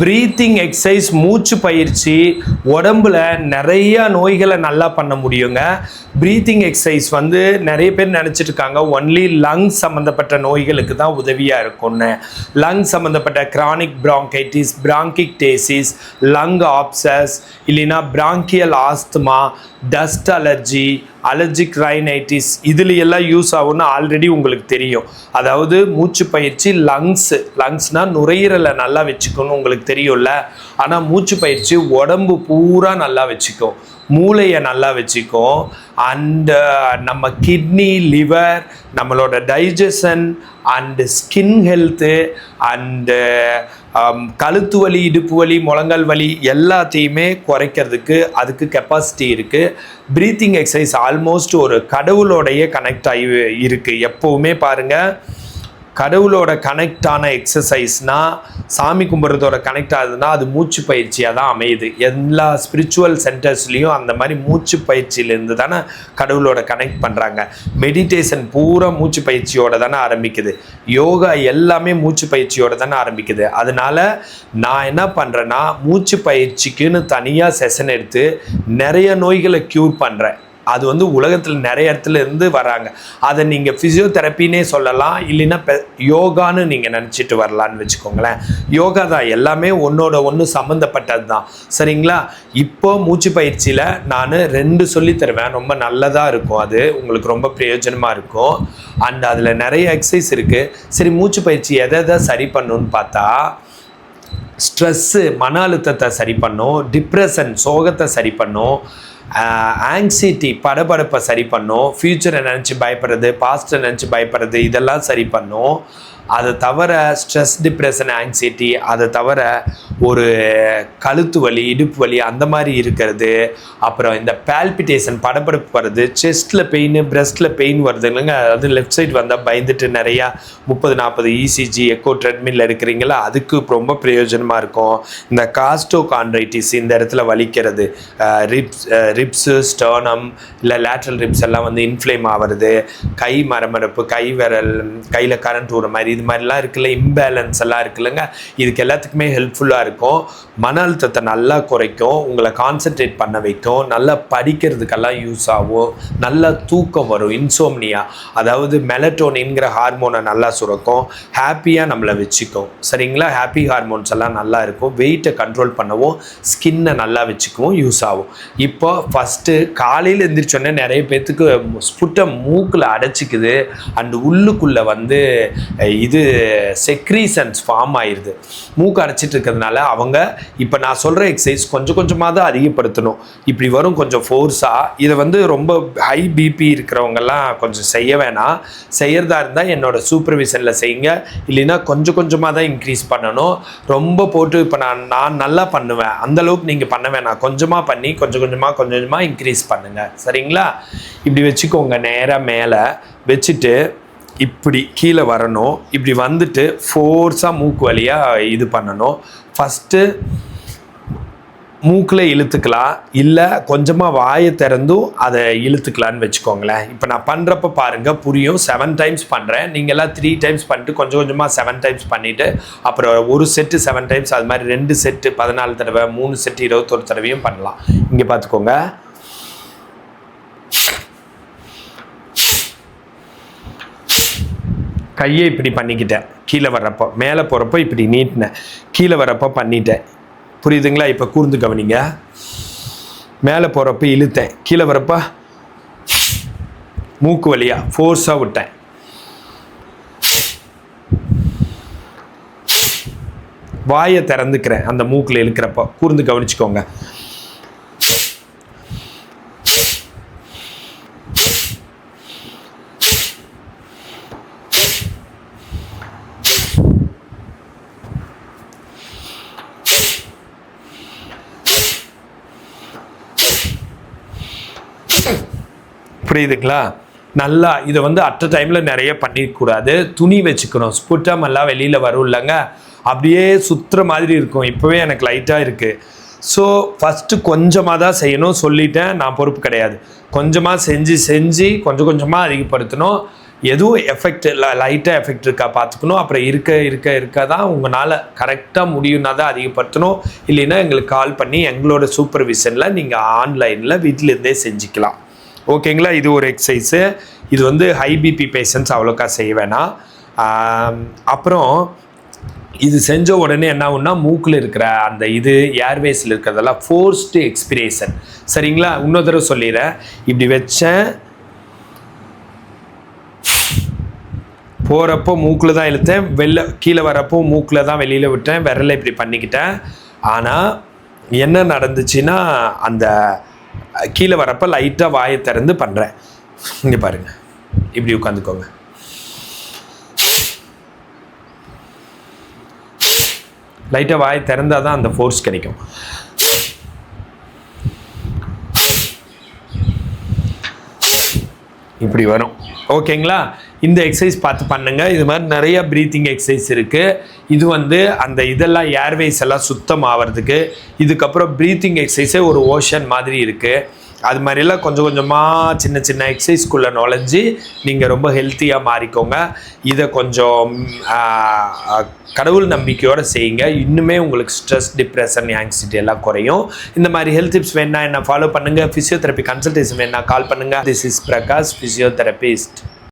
Breathing exercise மூச்சு பயிற்சி உடம்புல நிறைய நோய்களை நல்லா பண்ண முடியுங்க. ப்ரீத்திங் எக்ஸசைஸ் வந்து நிறைய பேர் நினச்சிட்டு இருக்காங்க ஒன்லி லங் சம்மந்தப்பட்ட நோய்களுக்கு தான் உதவியாக இருக்கும்னு. லங் சம்மந்தப்பட்ட chronic bronchitis bronchiectasis lung abscess இல்லைன்னா bronchial asthma dust allergy allergic rhinitis இதில் எல்லாம் யூஸ் ஆகும்னு ஆல்ரெடி உங்களுக்கு தெரியும். அதாவது மூச்சு பயிற்சி லங்ஸு லங்ஸ்னால் நுரையீரலை நல்லா வச்சுக்கணும் உங்களுக்கு தெரியும்ல. ஆனால் மூச்சு பயிற்சி உடம்பு பூரா நல்லா வச்சுக்கும். மூளையை நல்லா வச்சுக்கும். அண்டு uh, நம்ம கிட்னி லிவர் நம்மளோட digestion and skin health and கழுத்து வலி இடுப்பு வலி முழங்கால் வலி எல்லாத்தையுமே குறைக்கிறதுக்கு அதுக்கு கெப்பாசிட்டி இருக்குது ப்ரீத்திங் எக்ஸசைஸ் ஆல்மோஸ்ட் ஒரு கடவுளோடைய கனெக்ட் ஆகி இருக்குது எப்போவுமே பாருங்கள் கடவுளோட கனெக்ட் ஆன சாமி கும்பிட்றதோட கனெக்ட் ஆகுதுன்னா அது மூச்சு பயிற்சியாக தான் அமையுது. எல்லா ஸ்பிரிச்சுவல் சென்டர்ஸ்லேயும் அந்த மாதிரி மூச்சு பயிற்சியிலேருந்து தானே கடவுளோட கனெக்ட் பண்ணுறாங்க மெடிடேஷன் பூரா மூச்சு பயிற்சியோட தானே ஆரம்பிக்குது. யோகா எல்லாமே மூச்சு பயிற்சியோட தானே ஆரம்பிக்குது. அதனால் நான் என்ன பண்ணுறேன்னா மூச்சு பயிற்சிக்குன்னு தனியாக செஷன் எடுத்து நிறைய நோய்களை க்யூர் பண்ணுறேன் அது வந்து உலகத்தில் நிறைய இடத்துல இருந்து வராங்க அதை நீங்கள் ஃபிசியோதெரப்பின்னே சொல்லலாம். இல்லைன்னா பெ யோகான்னு நீங்கள் நினச்சிட்டு வரலான்னு வச்சுக்கோங்களேன். யோகா தான் எல்லாமே ஒன்றோட ஒன்று சம்மந்தப்பட்டது தான் சரிங்களா? இப்போ மூச்சு பயிற்சியில் நான் ரெண்டு சொல்லி தருவேன். ரொம்ப நல்லதாக இருக்கும் அது. உங்களுக்கு ரொம்ப பிரயோஜனமாக இருக்கும். அண்ட் அதில் நிறைய எக்ஸசைஸ் இருக்குது சரி மூச்சு பயிற்சி எதை எதை சரி பண்ணுன்னு பார்த்தா ஸ்ட்ரெஸ்ஸு மன அழுத்தத்தை சரி பண்ணும் டிப்ரெஷன் சோகத்தை சரி பண்ணும் ஆங்ஸைட்டி படபடப்பை சரி பண்ணும் ஃப்யூச்சரை நினச்சி பயப்படுறது பாஸ்ட்டை நினச்சி பயப்படுறது இதெல்லாம் சரி பண்ணும். அதை தவிர ஸ்ட்ரெஸ் டிப்ரெஷன் ஆங்ஸைட்டி அதை தவிர ஒரு கழுத்து வலி இடுப்பு வலி அந்த மாதிரி இருக்கிறது. அப்புறம் இந்த பால்பிட்டேஷன் படபடப்பு வருது செஸ்ட்டில் பெயின் பிரஸ்ட்டில் பெயின் வருது. இல்லைங்க? லெஃப்ட் சைடு வந்தால் பயந்துட்டு நிறையா முப்பது நாற்பது இசிஜி எக்கோ ட்ரெட்மில் இருக்கிறீங்களா? அதுக்கு ரொம்ப பிரயோஜனமாக இருக்கும். இந்த காஸ்டோ கான்ட்ரைட்டிஸ் இந்த இடத்துல வலிக்கிறது. ரிப்ஸ் ரிப்ஸு ஸ்டர்னம் இல்லை லேட்ரல் ரிப்ஸ் எல்லாம் வந்து இன்ஃப்ளேம் ஆகிறது கை மரமரப்பு கை விரல் கையில் கரண்ட் ஓடுற மாதிரி இது மாதிரிலாம் இருக்குல்ல இம்பேலன்ஸ் எல்லாம் இருக்குல்லங்க. இதுக்கு எல்லாத்துக்குமே ஹெல்ப்ஃபுல்லாக இருக்கும். மன அழுத்தத்தை நல்லா குறைக்கும். உங்களை கான்சென்ட்ரேட் பண்ண வைக்கும். நல்லா படிக்கிறதுக்கெல்லாம் யூஸ் ஆகும். நல்லா தூக்கம் வரும் இன்சோம்னியா அதாவது மெலட்டோனின்கிற ஹார்மோனை நல்லா சுரக்கும். ஹாப்பியாக நம்மளை வச்சுக்கும். சரிங்களா? ஹாப்பி ஹார்மோன்ஸ் எல்லாம் நல்லா இருக்கும். வெயிட்டை கண்ட்ரோல் பண்ணவும் ஸ்கின்னை நல்லா வச்சுக்கவும் யூஸ் ஆகும். இப்போ ஃபஸ்ட்டு காலையில் எந்திரிச்சோடனே நிறைய பேர்த்துக்கு ஸ்புட்டை மூக்கில் அடைச்சிக்குது. அண்ட் உள்ளுக்குள்ளே வந்து இது செக்ரீசன்ஸ் ஃபார்ம் ஆயிடுது மூக்கு அரைச்சிட்டு இருக்கிறதுனால அவங்க இப்போ நான் சொல்கிற எக்ஸசைஸ் கொஞ்சம் கொஞ்சமாக தான் அதிகப்படுத்தணும். இப்படி வரும் கொஞ்சம் ஃபோர்ஸாக இதை வந்து ரொம்ப ஹை பிபி இருக்கிறவங்கெல்லாம் கொஞ்சம் செய்ய வேணாம். செய்யறதா இருந்தால் என்னோட சூப்பர்விஷனில் செய்யுங்க. இல்லைன்னா கொஞ்சம் கொஞ்சமாக தான் இன்க்ரீஸ் பண்ணணும். ரொம்ப போட்டு இப்போ நான் நான் நல்லா பண்ணுவேன். அந்தளவுக்கு நீங்கள் பண்ண வேணாம். கொஞ்சமாக பண்ணி கொஞ்சம் கொஞ்சமாக கொஞ்சம் கொஞ்சமாக இன்க்ரீஸ் பண்ணுங்கள் சரிங்களா? இப்படி வச்சுக்கோங்க நேராக மேலே. வச்சுட்டு இப்படி கீழே வரணும். இப்படி வந்துட்டு ஃபோர்ஸாக மூக்கு வழியாக இது பண்ணணும். ஃபஸ்ட்டு மூக்கில் இழுத்துக்கலாம். இல்லை கொஞ்சமாக வாயை திறந்தும் அதை இழுத்துக்கலான்னு வச்சுக்கோங்களேன். இப்போ நான் பண்ணுறப்ப பாருங்கள் புரியும். செவன் டைம்ஸ் பண்ணுறேன் நீங்கள்லாம் த்ரீ டைம்ஸ் பண்ணிட்டு கொஞ்சம் கொஞ்சமாக செவன் டைம்ஸ் பண்ணிவிட்டு அப்புறம் ஒரு செட்டு செவன் டைம்ஸ் அது மாதிரி ரெண்டு செட்டு பதினாலு தடவை மூணு செட்டு இருபத்தொரு தடவையும் பண்ணலாம். இங்கே பார்த்துக்கோங்க கையை இப்படி பண்ணிக்கிட்டேன். கீழே வர்றப்போ மேலே போகிறப்போ இப்படி நீட்டினேன். கீழே வர்றப்போ பண்ணிட்டேன். புரியுதுங்களா? இப்போ கூர்ந்து கவனிங்க. மேலே போகிறப்ப இழுத்தேன். கீழே வரப்ப மூக்கு வழியாக ஃபோர்ஸாக விட்டேன். வாயை திறந்துக்கிறேன் அந்த மூக்கில் இழுக்கிறப்போ. கூர்ந்து கவனிச்சுக்கோங்க. புரியுதுங்களா? நல்லா இதை வந்து அட் டைமில் நிறைய பண்ணிக்கூடாது. துணி வச்சுக்கணும். ஸ்புட்டம் எல்லாம் வெளியில் வரும் இல்லைங்க. அப்படியே சுற்றுற மாதிரி இருக்கும். இப்போவே எனக்கு லைட்டாக இருக்குது ஸோ ஃபஸ்ட்டு கொஞ்சமாக தான் செய்யணும். சொல்லிட்டேன். நான் பொறுப்பு கிடையாது. கொஞ்சமாக செஞ்சு செஞ்சு கொஞ்சம் கொஞ்சமாக அதிகப்படுத்தணும். எதுவும் எஃபெக்ட் லைட்டாக எஃபெக்ட் இருக்கா பார்த்துக்கணும். அப்புறம் இருக்க இருக்க இருக்க தான் உங்களால் கரெக்டாக முடியும்னா தான் அதிகப்படுத்தணும். இல்லைன்னா எங்களுக்கு கால் பண்ணி எங்களோட சூப்பர்விஷனில் நீங்கள் ஆன்லைனில் வீட்டிலேருந்தே செஞ்சுக்கலாம். ஓகேங்களா? இது ஒரு எக்ஸசைஸு இது வந்து ஹை பிபி பேஷண்ட்ஸ் அவ்வளோக்கா செய்ய வேணாம். அப்புறம் இது செஞ்ச உடனே என்ன ஆகும்னா மூக்கில் இருக்கிற அந்த இது ஏர்வேஸில் இருக்கிறதெல்லாம் ஃபோர்ஸ்டு எக்ஸ்பிரேஷன் சரிங்களா? இன்னொரு தடவை சொல்லிடுறேன். இப்படி வச்சேன். போகிறப்போ மூக்கில் தான் இழுத்தேன். வெளில கீழே வரப்போ மூக்கில் தான் வெளியில் விட்டேன். விரலை இப்படி பண்ணிக்கிட்டேன். ஆனால் என்ன நடந்துச்சுன்னா அந்த கீழே வரப்போ லைட்டாக வாயை திறந்து பண்ணுறேன் இங்கே பாருங்கள் இப்படி உட்காந்துக்கோங்க. லைட்டாக வாய் திறந்தால் தான் அந்த ஃபோர்ஸ் கிடைக்கும். இப்படி வரும். ஓகேங்களா? இந்த எக்ஸசைஸ் பார்த்து பண்ணுங்க. இது மாதிரி நிறைய ப்ரீத்திங் எக்ஸசைஸ் இருக்குது இது வந்து அந்த இதெல்லாம் ஏர்வேஸ் எல்லாம் சுத்தம் ஆகிறதுக்கு இதுக்கப்புறம் ப்ரீத்திங் எக்ஸசைஸே ஒரு ஓஷன் மாதிரி இருக்குது அது மாதிரிலாம் கொஞ்சம் கொஞ்சமாக சின்ன சின்ன எக்ஸசைஸ்க்குள்ளே நுழைஞ்சி நீங்கள் ரொம்ப ஹெல்த்தியாக மாறிக்கோங்க. இதை கொஞ்சம் கடவுள் நம்பிக்கையோடு செய்யுங்க. இன்னுமே உங்களுக்கு ஸ்ட்ரெஸ் டிப்ரெஷன் ஆங்ஸைட்டி எல்லாம் குறையும். இந்த மாதிரி ஹெல்த் டிப்ஸ் வேணால் என்ன ஃபாலோ பண்ணுங்கள் ஃபிசியோதெரப்பி கன்சல்டேஷன் வேணால் கால் பண்ணுங்கள் திஸ் இஸ் பிரகாஷ் ஃபிசியோதெரபிஸ்ட்